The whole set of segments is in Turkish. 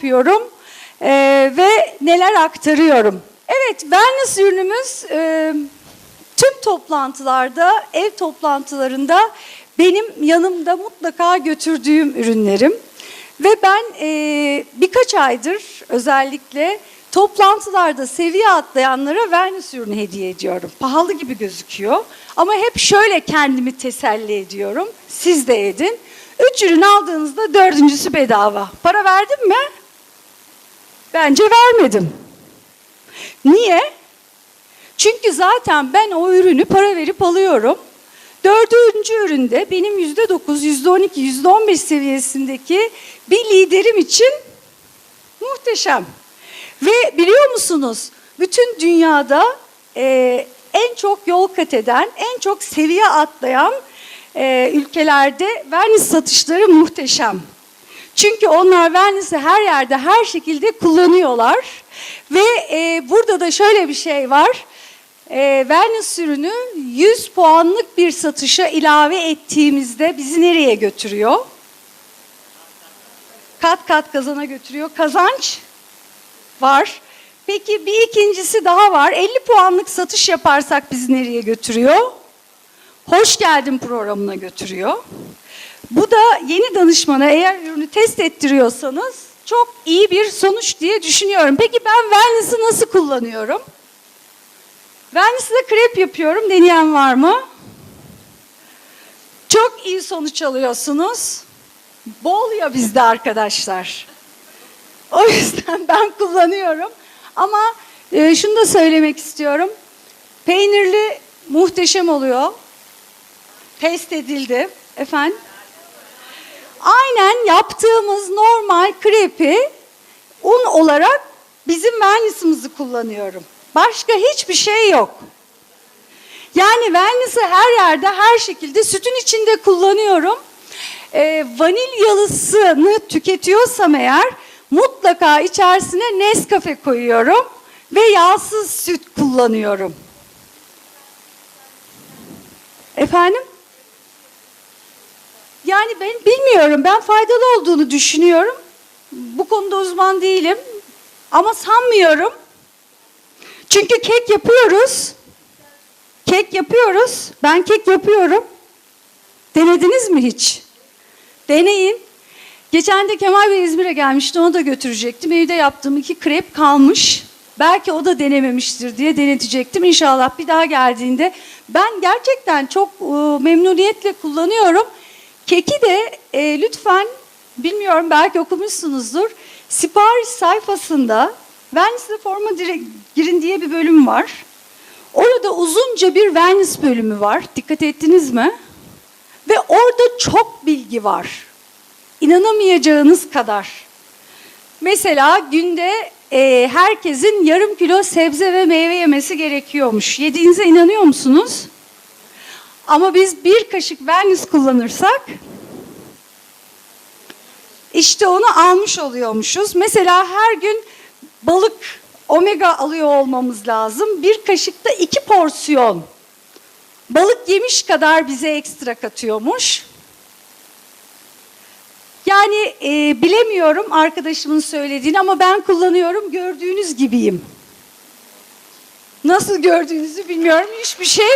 yapıyorum e, ve neler aktarıyorum. Evet, wellness ürünümüz e, tüm toplantılarda, ev toplantılarında benim yanımda mutlaka götürdüğüm ürünlerim. Ve ben e, birkaç aydır özellikle toplantılarda seviye atlayanlara wellness ürünü hediye ediyorum. Pahalı gibi gözüküyor ama hep şöyle kendimi teselli ediyorum. Siz de edin. Üç ürün aldığınızda dördüncüsü bedava. Para verdim mi? Bence vermedim. Niye? Çünkü zaten ben o ürünü para verip alıyorum. Dördüncü üründe benim yüzde dokuz, yüzde on iki, yüzde on beş seviyesindeki bir liderim için muhteşem. Ve biliyor musunuz bütün dünyada e, en çok yol kat eden, en çok seviye atlayan e, ülkelerde wellness satışları muhteşem. Çünkü onlar wellness'i her yerde, her şekilde kullanıyorlar. Ve e, burada da şöyle bir şey var. E, wellness ürünü 100 puanlık bir satışa ilave ettiğimizde bizi nereye götürüyor? Kat kat kazana götürüyor. Kazanç var. Peki bir ikincisi daha var. 50 puanlık satış yaparsak bizi nereye götürüyor? Hoş geldin programına götürüyor. Bu da yeni danışmana eğer ürünü test ettiriyorsanız çok iyi bir sonuç diye düşünüyorum. Peki ben wellness'ı nasıl kullanıyorum? Wellness'da krep yapıyorum. Deneyen var mı? Çok iyi sonuç alıyorsunuz. Bol ya bizde arkadaşlar. O yüzden ben kullanıyorum. Ama e, şunu da söylemek istiyorum. Peynirli muhteşem oluyor. Test edildi. Efendim? Aynen yaptığımız normal krepi un olarak bizim wellness'ımızı kullanıyorum. Başka hiçbir şey yok. Yani wellness'ı her yerde her şekilde sütün içinde kullanıyorum. Ee, vanilyalısını tüketiyorsam eğer mutlaka içerisine Nescafe koyuyorum ve yağsız süt kullanıyorum. Efendim? Yani ben bilmiyorum. Ben faydalı olduğunu düşünüyorum. Bu konuda uzman değilim. Ama sanmıyorum. Çünkü kek yapıyoruz. Kek yapıyoruz. Ben kek yapıyorum. Denediniz mi hiç? Deneyin. Geçen de Kemal Bey İzmir'e gelmişti. Onu da götürecektim. Evde yaptığım iki krep kalmış. Belki o da denememiştir diye denetecektim. İnşallah bir daha geldiğinde. Ben gerçekten çok e, memnuniyetle kullanıyorum. Keki de e, lütfen bilmiyorum belki okumuşsunuzdur. Sipariş sayfasında Wellness'e forma girin diye bir bölüm var. Orada uzunca bir wellness bölümü var. Dikkat ettiniz mi? Ve orada çok bilgi var. İnanamayacağınız kadar. Mesela günde e, herkesin yarım kilo sebze ve meyve yemesi gerekiyormuş. Yediğinize inanıyor musunuz? Ama biz bir kaşık wellness kullanırsak işte onu almış oluyormuşuz. Mesela her gün balık omega alıyor olmamız lazım. Bir kaşıkta iki porsiyon balık yemiş kadar bize ekstra katıyormuş. Yani e, bilemiyorum arkadaşımın söylediğini ama ben kullanıyorum gördüğünüz gibiyim. Nasıl gördüğünüzü bilmiyorum hiçbir şey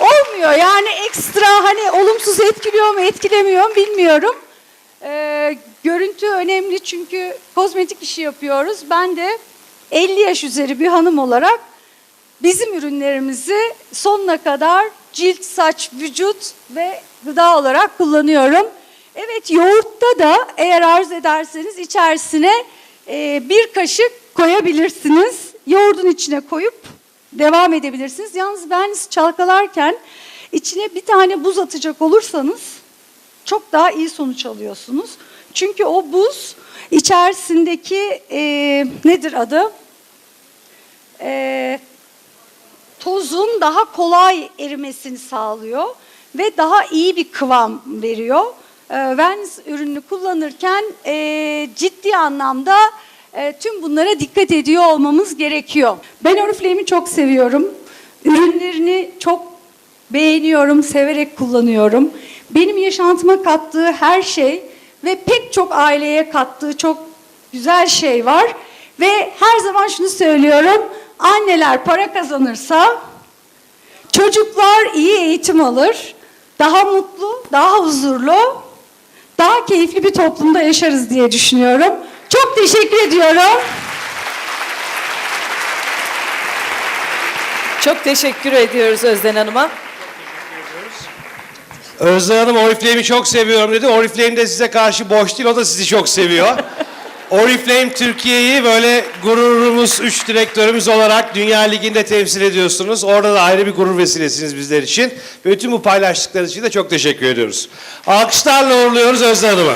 olmuyor. Yani ekstra hani olumsuz etkiliyor mu etkilemiyor mu bilmiyorum. Ee, görüntü önemli çünkü kozmetik işi yapıyoruz. Ben de 50 yaş üzeri bir hanım olarak bizim ürünlerimizi sonuna kadar cilt, saç, vücut ve gıda olarak kullanıyorum. Evet yoğurtta da eğer arzu ederseniz içerisine e, bir kaşık koyabilirsiniz. Yoğurdun içine koyup devam edebilirsiniz. Yalnız ben çalkalarken içine bir tane buz atacak olursanız çok daha iyi sonuç alıyorsunuz. Çünkü o buz içerisindeki e, nedir adı? E, tozun daha kolay erimesini sağlıyor ve daha iyi bir kıvam veriyor. E, Vans ürünü kullanırken e, ciddi anlamda e, tüm bunlara dikkat ediyor olmamız gerekiyor. Ben Oriflame'i çok seviyorum. Ürünlerini çok beğeniyorum, severek kullanıyorum. Benim yaşantıma kattığı her şey ve pek çok aileye kattığı çok güzel şey var. Ve her zaman şunu söylüyorum. Anneler para kazanırsa çocuklar iyi eğitim alır. Daha mutlu, daha huzurlu, daha keyifli bir toplumda yaşarız diye düşünüyorum. Çok teşekkür ediyorum. Çok teşekkür ediyoruz Özden Hanım'a. Özlem Hanım Oriflame'i çok seviyorum dedi. Oriflame de size karşı boş değil, o da sizi çok seviyor. Oriflame Türkiye'yi böyle gururumuz, üç direktörümüz olarak Dünya Ligi'nde temsil ediyorsunuz. Orada da ayrı bir gurur vesilesiniz bizler için. Ve bütün bu paylaştıklarınız için de çok teşekkür ediyoruz. Alkışlarla uğurluyoruz Özlem Hanım'ı.